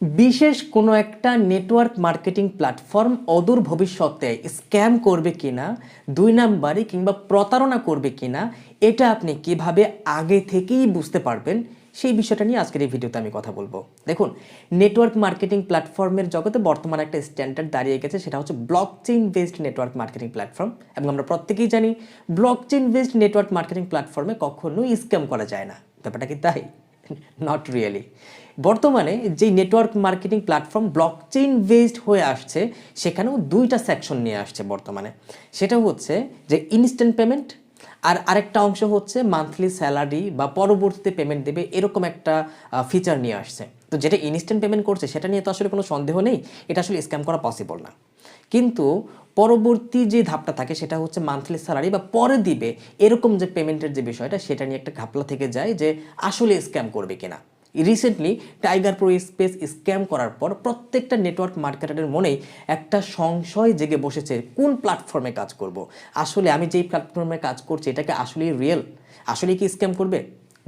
বিশেষ কোনো একটা নেটওয়ার্ক মার্কেটিং প্ল্যাটফর্ম অদূর ভবিষ্যতে স্ক্যাম করবে কিনা, দুই নাম্বারে কিংবা প্রতারণা করবে কিনা, এটা আপনি কীভাবে আগে থেকেই বুঝতে পারবেন, সেই বিষয়টা নিয়ে আজকের এই ভিডিওতে আমি কথা বলব। দেখুন নেটওয়ার্ক মার্কেটিং প্ল্যাটফর্মের জগতে বর্তমানে একটা স্ট্যান্ডার্ড দাঁড়িয়ে গেছে, সেটা হচ্ছে blockchain based network marketing platform এবং আমরা প্রত্যেকেই জানি blockchain based network marketing প্ল্যাটফর্মে কখনোই স্ক্যাম করা যায় না। ব্যাপারটা কি তাই? নট রিয়েলি বর্তমানে যে network marketing platform blockchain based হয়ে আসছে, সেখানেও দুইটা সেকশন নিয়ে আসছে বর্তমানে। সেটা হচ্ছে যে ইনস্ট্যান্ট পেমেন্ট আর আরেকটা অংশ হচ্ছে মান্থলি স্যালারি বা পরবর্তীতে পেমেন্ট দেবে এরকম একটা ফিচার নিয়ে আসছে। তো যেটা ইনস্ট্যান্ট পেমেন্ট করছে, সেটা নিয়ে তো আসলে কোনো সন্দেহ নেই, এটা আসলে স্ক্যাম করা পসিবল না। কিন্তু পরবর্তী যে ধাপটা থাকে সেটা হচ্ছে মান্থলি স্যালারি বা পরে দিবে এরকম যে পেমেন্টের যে বিষয়টা সেটা নিয়ে একটা ঘাপলা থেকে যায় যে আসলে স্ক্যাম করবে কিনা। Recently Tiger Pro Space scam করার পর প্রত্যেকটা নেটওয়ার্ক মার্কেটারের মনেই একটা সংশয় জেগে বসেছে, কোন প্ল্যাটফর্মে কাজ করব। আসলে আমি যেই প্ল্যাটফর্মে কাজ করছি, এটাকে আসলেই রিয়েল আসলে কি স্ক্যাম করবে?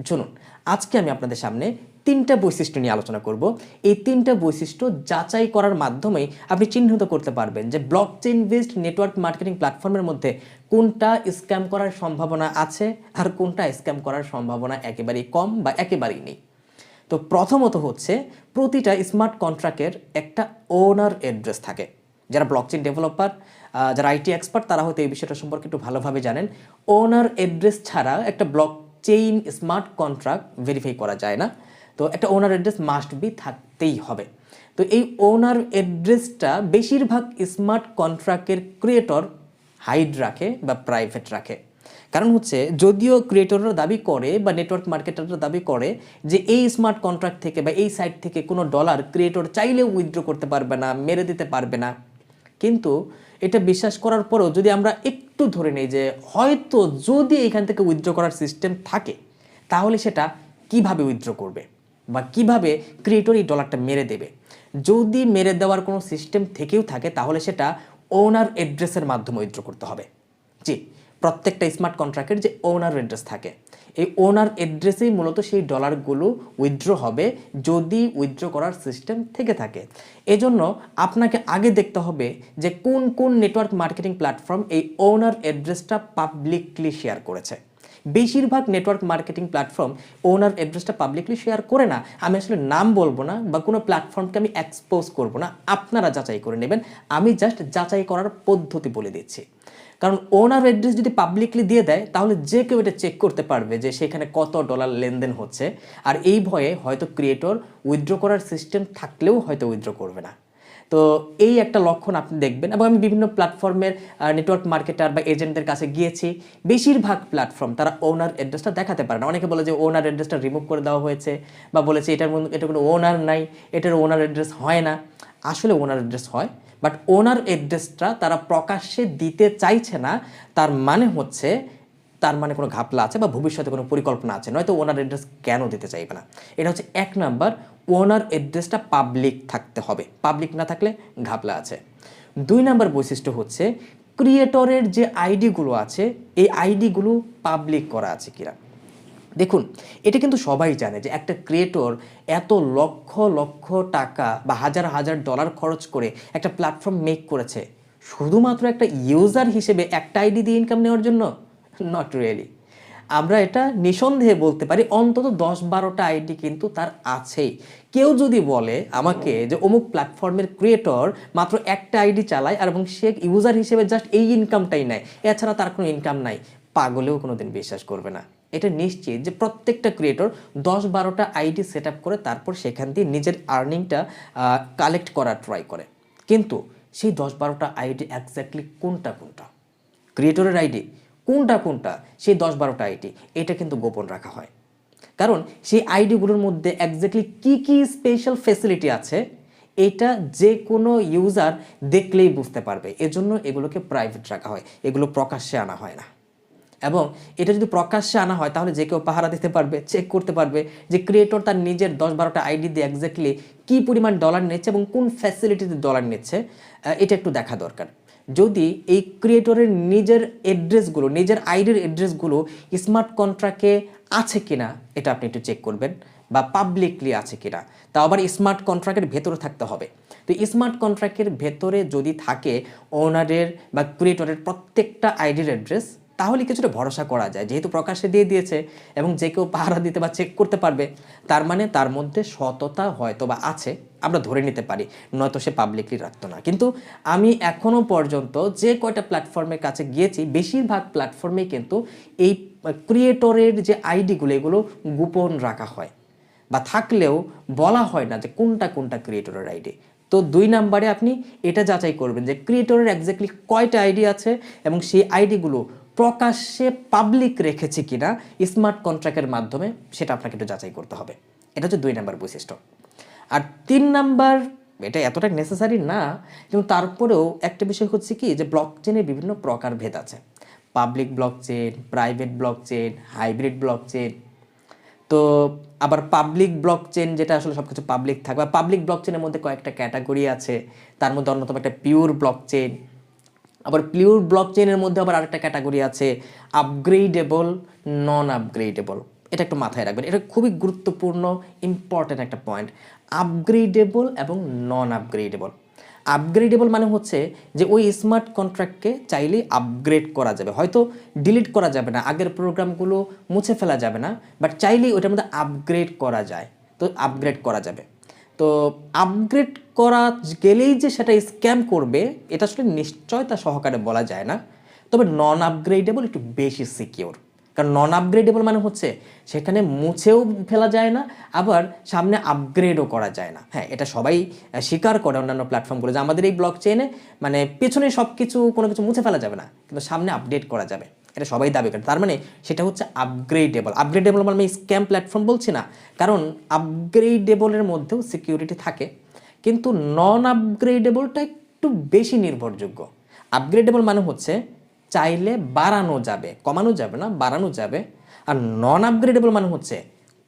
শুনুন আজকে আমি আপনাদের সামনে তিনটা বৈশিষ্ট্য নিয়ে আলোচনা করব। এই তিনটা বৈশিষ্ট্য যাচাই করার মাধ্যমেই আপনি চিহ্নিত করতে পারবেন যে blockchain based network marketing প্ল্যাটফর্মের মধ্যে কোনটা স্ক্যাম করার সম্ভাবনা আছে আর কোনটা স্ক্যাম করার সম্ভাবনা একেবারেই কম বা একেবারেই নেই। তো প্রথমত হচ্ছে প্রতিটা স্মার্ট কন্ট্রাক্টের একটা ওনার অ্যাড্রেস থাকে। যারা ব্লকচেন ডেভেলপার যারা আইটি এক্সপার্ট তারা হয়তো এই বিষয়টা সম্পর্কে একটু ভালোভাবে জানেন। ওনার অ্যাড্রেস ছাড়া একটা blockchain smart contract verify করা যায় না। তো একটা ওনার অ্যাড্রেস মাস্ট বি থাকতেই হবে। তো এই ওনার অ্যাড্রেসটা বেশিরভাগ স্মার্ট কন্ট্রাক্টের ক্রিয়েটর হাইড রাখে বা প্রাইভেট রাখে। কারণ হচ্ছে, যদিও ক্রিয়েটররা দাবি করে বা নেটওয়ার্ক মার্কেটাররা দাবি করে যে এই স্মার্ট কন্ট্রাক্ট থেকে বা এই সাইট থেকে কোনো ডলার ক্রিয়েটর চাইলেও উইথড্র করতে পারবে না, মেরে দিতে পারবে না। কিন্তু এটা বিশ্বাস করার পরেও যদি আমরা একটু ধরে নিই যে হয়তো যদি এখান থেকে উইথড্র করার সিস্টেম থাকে, তাহলে সেটা কীভাবে উইথড্র করবে? বা কীভাবে ক্রিয়েটর এই ডলারটা মেরে দেবে? যদি মেরে দেওয়ার কোনো সিস্টেম থেকেও থাকে, তাহলে সেটা ওনার অ্যাড্রেসের মাধ্যমে উইথড্র করতে হবে। জি, প্রত্যেকটা স্মার্ট কন্ট্রাক্টের যে ওনার অ্যাড্রেস থাকে, এই ওনার অ্যাড্রেসেই মূলত সেই ডলারগুলো উইথড্র হবে যদি উইথড্র করার সিস্টেম থেকে থাকে। এজন্য আপনাকে আগে দেখতে হবে যে কোন কোন নেটওয়ার্ক মার্কেটিং প্ল্যাটফর্ম এই ওনার অ্যাড্রেসটা পাবলিকলি শেয়ার করেছে। বেশিরভাগ নেটওয়ার্ক মার্কেটিং প্ল্যাটফর্ম ওনার অ্যাড্রেসটা পাবলিকলি শেয়ার করে না। আমি আসলে নাম বলব না বা কোনো প্ল্যাটফর্মকে আমি এক্সপোজ করব না। আপনারা যাচাই করে নেবেন। আমি জাস্ট যাচাই করার পদ্ধতি বলে দিচ্ছি। কারণ ওনার অ্যাড্রেস যদি পাবলিকলি দিয়ে দেয়, তাহলে যে কেউ এটা চেক করতে পারবে যে সেখানে কত ডলার লেনদেন হচ্ছে। আর এই ভয়ে হয়তো ক্রিয়েটর উইথড্র করার সিস্টেম থাকলেও হয়তো উইথড্র করবে না। তো এই একটা লক্ষণ আপনি দেখবেন এবং আমি বিভিন্ন প্ল্যাটফর্মের নেটওয়ার্ক মার্কেটার বা এজেন্টদের কাছে গিয়েছি। বেশিরভাগ প্ল্যাটফর্ম তারা ওনার অ্যাড্রেসটা দেখাতে পারে না। অনেকে বলে যে ওনার অ্যাড্রেসটা রিমুভ করে দেওয়া হয়েছে বা বলেছে এটার মধ্যে এটা কোনো ওনার নাই, এটার ওনার অ্যাড্রেস হয় না। আসলে ওনার অ্যাড্রেস হয় বাট ওনার অ্যাড্রেসটা তারা প্রকাশ্যে দিতে চাইছে না। তার মানে হচ্ছে, তার মানে কোনো ঘাপলা আছে বা ভবিষ্যতে কোনো পরিকল্পনা আছে। নয়তো ওনার অ্যাড্রেস কেন দিতে চাইবে না? এটা হচ্ছে এক নাম্বার ওনার অ্যাড্রেসটা পাবলিক থাকতে হবে। পাবলিক না থাকলে ঘাপলা আছে। দুই নাম্বার বৈশিষ্ট্য হচ্ছে ক্রিয়েটরের যে আইডিগুলো আছে, এই আইডিগুলো পাবলিক করা আছে কিনা। দেখুন, এটা কিন্তু সবাই জানে যে একটা ক্রিয়েটর এত লক্ষ লক্ষ টাকা বা হাজার হাজার ডলার খরচ করে একটা প্ল্যাটফর্ম মেক করেছে। শুধুমাত্র একটা ইউজার হিসেবে একটা আইডি দিয়ে ইনকাম নেওয়ার জন্য? নট রিয়েলি আমরা এটা নিঃসন্দেহে বলতে পারি, অন্তত দশ বারোটা আইডি কিন্তু তার আছেই। কেউ যদি বলে আমাকে যে অমুক প্ল্যাটফর্মের ক্রিয়েটর মাত্র একটা আইডি চালায় আর এবং সে ইউজার হিসেবে জাস্ট এই ইনকামটাই নেয়, এছাড়া তার কোনো ইনকাম নাই, পাগলেও কোনো দিন বিশ্বাস করবে না। এটা নিশ্চিত যে প্রত্যেকটা ক্রিয়েটর দশ বারোটা আইডি সেট করে তারপর সেখান দিয়ে নিজের আর্নিংটা কালেক্ট করার ট্রাই করে। কিন্তু সেই দশ বারোটা আইডি একজ্যাক্টলি কোনটা কোনটা? ক্রিয়েটরের আইডি কোনটা কোনটা, সেই দশ বারোটা আইডি এটা কিন্তু গোপন রাখা হয়। কারণ সেই আইডিগুলোর মধ্যে একজ্যাক্টলি কী কী স্পেশাল ফেসিলিটি আছে, এটা যে কোনো ইউজার দেখলেই বুঝতে পারবে। এজন্য এগুলোকে প্রাইভেট রাখা হয়, এগুলো প্রকাশ্যে আনা হয় না। এবং এটা যদি প্রকাশ্যে আনা হয়, তাহলে যে কেউ পাহারা দিতে পারবে চেক করতে পারবে যে ক্রিয়েটর তার নিজের দশ বারোটা আইডি দিয়ে এক্স্যাক্টলি কী পরিমাণ ডলার নিচ্ছে এবং কোন ফ্যাসিলিটিতে ডলার নিচ্ছে এটা একটু দেখা দরকার। যদি এই ক্রিয়েটরের নিজের অ্যাড্রেসগুলো নিজের আইডির অ্যাড্রেসগুলো স্মার্ট কন্ট্রাক্টে আছে কিনা, এটা আপনি একটু চেক করবেন বা পাবলিকলি আছে কিনা। তা আবার স্মার্ট কন্ট্রাক্টের ভেতরে থাকতে হবে। তো স্মার্ট কন্ট্রাক্টের ভেতরে যদি থাকে ওনারের বা ক্রিয়েটরের প্রত্যেকটা আইডির অ্যাড্রেস তাহলে কিছুটা ভরসা করা যায়। যেহেতু প্রকাশ্যে দিয়ে দিয়েছে এবং যে কেউ পাহারা দিতে বা চেক করতে পারবে, তার মানে তার মধ্যে সততা হয়তো বা আছে, আমরা ধরে নিতে পারি, নয়তো সে পাবলিকলি রাখতো না। কিন্তু আমি এখনও পর্যন্ত যে কয়টা প্ল্যাটফর্মের কাছে গিয়েছি, বেশিরভাগ প্ল্যাটফর্মে কিন্তু এই ক্রিয়েটরের যে আইডিগুলো এগুলো গোপন রাখা হয়। বা থাকলেও বলা হয় না যে কোনটা কোনটা ক্রিয়েটরের আইডি তো দুই নাম্বারে আপনি এটা যাচাই করবেন যে ক্রিয়েটরের একজ্যাক্টলি কয়টা আইডি আছে এবং সেই আইডিগুলো প্রকাশ্যে পাবলিক রেখেছে কিনা স্মার্ট কন্ট্রাক্টের মাধ্যমে সেটা আপনাকে একটু যাচাই করতে হবে। এটা হচ্ছে দুই নাম্বার বৈশিষ্ট্য। আর তিন নাম্বার, এটা এতটা নেসেসারি না, কিন্তু তারপরেও একটা বিষয় হচ্ছে কি, যে ব্লক চেনের বিভিন্ন প্রকার ভেদ আছে। Public blockchain private blockchain hybrid blockchain তো আবার পাবলিক ব্লক চেন যেটা আসলে সব কিছু পাবলিক থাকবে পাবলিক ব্লক চেনের মধ্যে কয়েকটা ক্যাটাগরি আছে, তার মধ্যে অন্যতম একটা পিওর ব্লক চেন আবার পিওর ব্লক চেনের মধ্যে আবার আরেকটা ক্যাটাগরি আছে আপগ্রেডেবল নন আপগ্রেডেবল এটা একটু মাথায় রাখবেন। এটা খুবই গুরুত্বপূর্ণ ইম্পর্ট্যান্ট একটা পয়েন্ট আপগ্রেডেবল এবং নন আপগ্রেডেবল আপগ্রেডেবল মানে হচ্ছে যে ওই স্মার্ট কন্ট্রাক্টকে চাইলেই আপগ্রেড করা যাবে। হয়তো ডিলিট করা যাবে না, আগের প্রোগ্রামগুলো মুছে ফেলা যাবে না বাট চাইলেই ওইটার মধ্যে আপগ্রেড করা যায়। তো আপগ্রেড করা যাবে। তো আপগ্রেড করা গেলেই যে সেটা স্ক্যাম করবে, এটা আসলে নিশ্চয়তা সহকারে বলা যায় না। তবে নন আপগ্রেডেবল একটু বেশি সিকিওর কারণ নন আপগ্রেডেবল মানে হচ্ছে সেখানে মুছেও ফেলা যায় না, আবার সামনে আপগ্রেডও করা যায় না। হ্যাঁ এটা সবাই স্বীকার করে অন্যান্য প্ল্যাটফর্মগুলো যে আমাদের এই ব্লক চেনে মানে পেছনে সব কিছু কোনো কিছু মুছে ফেলা যাবে না, কিন্তু সামনে আপডেট করা যাবে। এটা সবাই দাবি করে। তার মানে সেটা হচ্ছে আপগ্রেডেবল আপগ্রেডেবল মানে আমি স্ক্যাম প্ল্যাটফর্ম বলছি না, কারণ আপগ্রেডেবলের মধ্যেও সিকিউরিটি থাকে। কিন্তু নন আপগ্রেডেবলটা একটু বেশি নির্ভরযোগ্য। আপগ্রেডেবল মানে হচ্ছে চাইলে বাড়ানো যাবে, কমানো যাবে না, বাড়ানো যাবে। আর নন আপগ্রেডেবল মানে হচ্ছে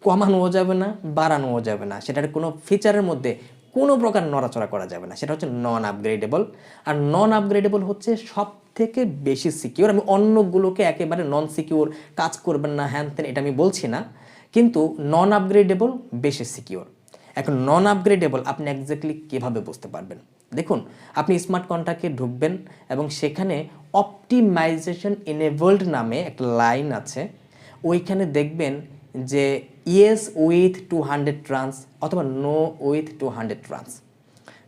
কমানোও যাবে না, বাড়ানোও যাবে না। সেটার কোনো ফিচারের মধ্যে কোনো প্রকার নড়াচড়া করা যাবে না। সেটা হচ্ছে নন আপগ্রেডেবল আর নন আপগ্রেডেবল হচ্ছে সব থেকে বেশি সিকিউর আমি অন্যগুলোকে একেবারে নন সিকিউর কাজ করবেন না হ্যান ত্যান এটা আমি বলছি না, কিন্তু নন আপগ্রেডেবল বেশি সিকিউর এখন নন আপগ্রেডেবল আপনি একজ্যাক্টলি কীভাবে বুঝতে পারবেন? দেখুন, আপনি স্মার্ট কন্ট্রাক্টে ঢুকবেন এবং সেখানে অপটিমাইজেশন এনেবলড নামে একটা লাইন আছে, ওইখানে দেখবেন যে yes with two hundred trans অথবা no with two hundred trans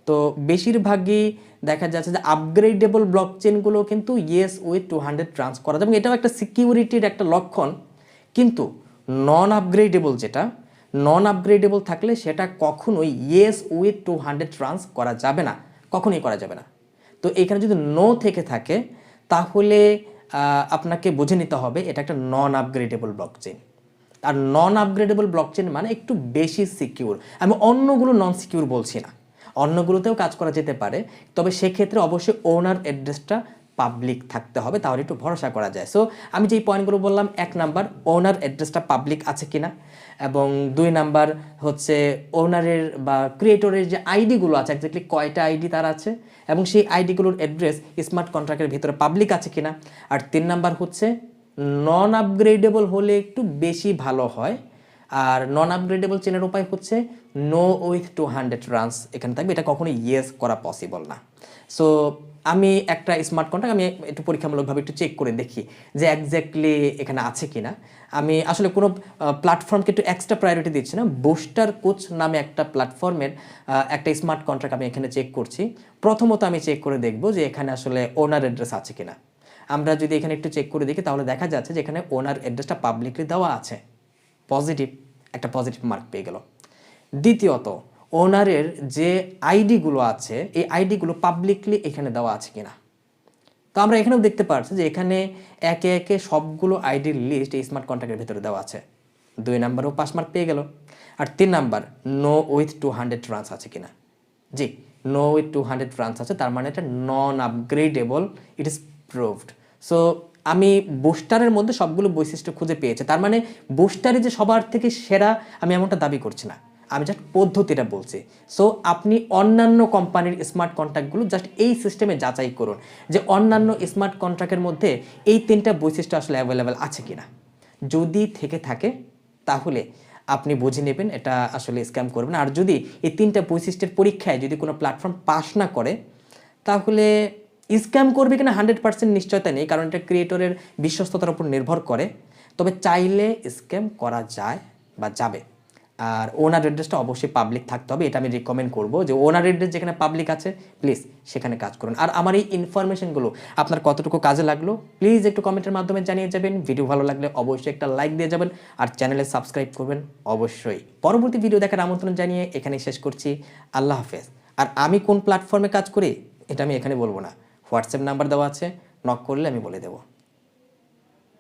তো বেশিরভাগই দেখা যাচ্ছে যে আপগ্রেডেবল ব্লক চেনগুলো কিন্তু yes with two hundred trans করা এবং এটাও একটা সিকিউরিটির একটা লক্ষণ। কিন্তু নন আপগ্রেডেবল যেটা নন আপগ্রেডেবল থাকলে সেটা কখনোই yes with two hundred trans করা যাবে না। কখনোই করা যাবে না। তো এখানে যদি নো থেকে থাকে, তাহলে আপনাকে বুঝে নিতে হবে এটা একটা নন আপগ্রেডেবল ব্লক চেন আর নন আপগ্রেডেবল ব্লক চেন মানে একটু বেশি সিকিউর আমি অন্যগুলো নন সিকিউর বলছি না। অন্যগুলোতেও কাজ করা যেতে পারে, তবে সেক্ষেত্রে অবশ্যই ওনার অ্যাড্রেসটা পাবলিক থাকতে হবে, তাহলে একটু ভরসা করা যায়। সো আমি যেই পয়েন্টগুলো বললাম, এক নাম্বার ওনার অ্যাড্রেসটা পাবলিক আছে কিনা, এবং দুই নাম্বার হচ্ছে ওনারের বা ক্রিয়েটরের যে আইডিগুলো আছে একজাক্টলি কয়টা আইডি তার আছে, এবং সেই আইডিগুলোর অ্যাড্রেস স্মার্ট কন্ট্রাক্টের ভিতরে পাবলিক আছে কিনা, আর তিন নাম্বার হচ্ছে নন আপগ্রেডেবল হলে একটু বেশি ভালো হয়, আর নন আপগ্রেডেবল চেনের উপায় হচ্ছে no with two hundred runs এখানে থাকবে, এটা কখনোই ইয়েস করা পসিবল না। সো আমি একটা স্মার্ট কন্ট্রাক্ট আমি একটু পরীক্ষামূলকভাবে একটু চেক করে দেখি যে একজ্যাক্টলি এখানে আছে কিনা। আমি আসলে কোনো প্ল্যাটফর্মকে একটু এক্সট্রা প্রায়োরিটি দিচ্ছি না। বুস্টার কোচ নামে একটা প্ল্যাটফর্মের একটা স্মার্ট কন্ট্রাক্ট আমি এখানে চেক করছি। প্রথমত আমি চেক করে দেখব যে এখানে আসলে ওনার অ্যাড্রেস আছে কিনা। আমরা যদি এখানে একটু চেক করে দেখি, তাহলে দেখা যাচ্ছে যে এখানে ওনার অ্যাড্রেসটা পাবলিকলি দেওয়া আছে। পজিটিভ একটা পজিটিভ মার্ক পেয়ে গেল। দ্বিতীয়ত ওনারের যে আইডিগুলো আছে, এই আইডিগুলো পাবলিকলি এখানে দেওয়া আছে কিনা। তো আমরা এখানেও দেখতে পাচ্ছি যে এখানে একে একে সবগুলো আইডির লিস্ট এই স্মার্ট কন্ট্রাক্টের ভিতরে দেওয়া আছে। দুই নাম্বারও পাস মার্ক পেয়ে গেল। আর তিন number no with two hundred runs আছে কিনা। জি no with two hundred runs আছে, তার মানে এটা non upgradeable it is proved so আমি বুস্টারের মধ্যে সবগুলো বৈশিষ্ট্য খুঁজে পেয়েছি। তার মানে বুস্টারে যে সবার থেকে সেরা, আমি এমনটা দাবি করছি না। আমি জাস্ট পদ্ধতিটা বলছি। সো আপনি অন্যান্য কোম্পানির স্মার্ট কন্ট্রাক্টগুলো জাস্ট এই সিস্টেমে যাচাই করুন যে অন্যান্য স্মার্ট কন্ট্রাক্টের মধ্যে এই তিনটা বৈশিষ্ট্য আসলে অ্যাভেলেবেল আছে কি না যদি থেকে থাকে, তাহলে আপনি বুঝে নেবেন এটা আসলে স্ক্যাম করবেন আর যদি এই তিনটা বৈশিষ্ট্যের পরীক্ষায় যদি কোনো প্ল্যাটফর্ম পাস না করে, তাহলে স্ক্যাম করবে কিনা হান্ড্রেড পার্সেন্ট নিশ্চয়তা নেই, কারণ এটা ক্রিয়েটরের বিশ্বস্ততার উপর নির্ভর করে। তবে চাইলে স্ক্যাম করা যায় বা যাবে। আর ওনার অ্যাড্রেসটা অবশ্যই পাবলিক থাকতে হবে, এটা আমি রিকমেন্ড করব যে ওনার অ্যাড্রেস যেখানে পাবলিক আছে প্লিজ সেখানে কাজ করুন। আর আমার এই ইনফরমেশনগুলো আপনার কতটুকু কাজে লাগল প্লিজ একটু কমেন্টের মাধ্যমে জানিয়ে যাবেন। ভিডিও ভালো লাগলে অবশ্যই একটা লাইক দিয়ে যাবেন আর চ্যানেলে সাবস্ক্রাইব করবেন অবশ্যই। পরবর্তী ভিডিও দেখার আমন্ত্রণ জানিয়ে এখানে শেষ করছি। আল্লাহ হাফেজ। আর আমি কোন প্ল্যাটফর্মে কাজ করি, এটা আমি এখানে বলব না। হোয়াটসঅ্যাপ নাম্বার দেওয়া আছে নক করলে আমি বলে দেবো।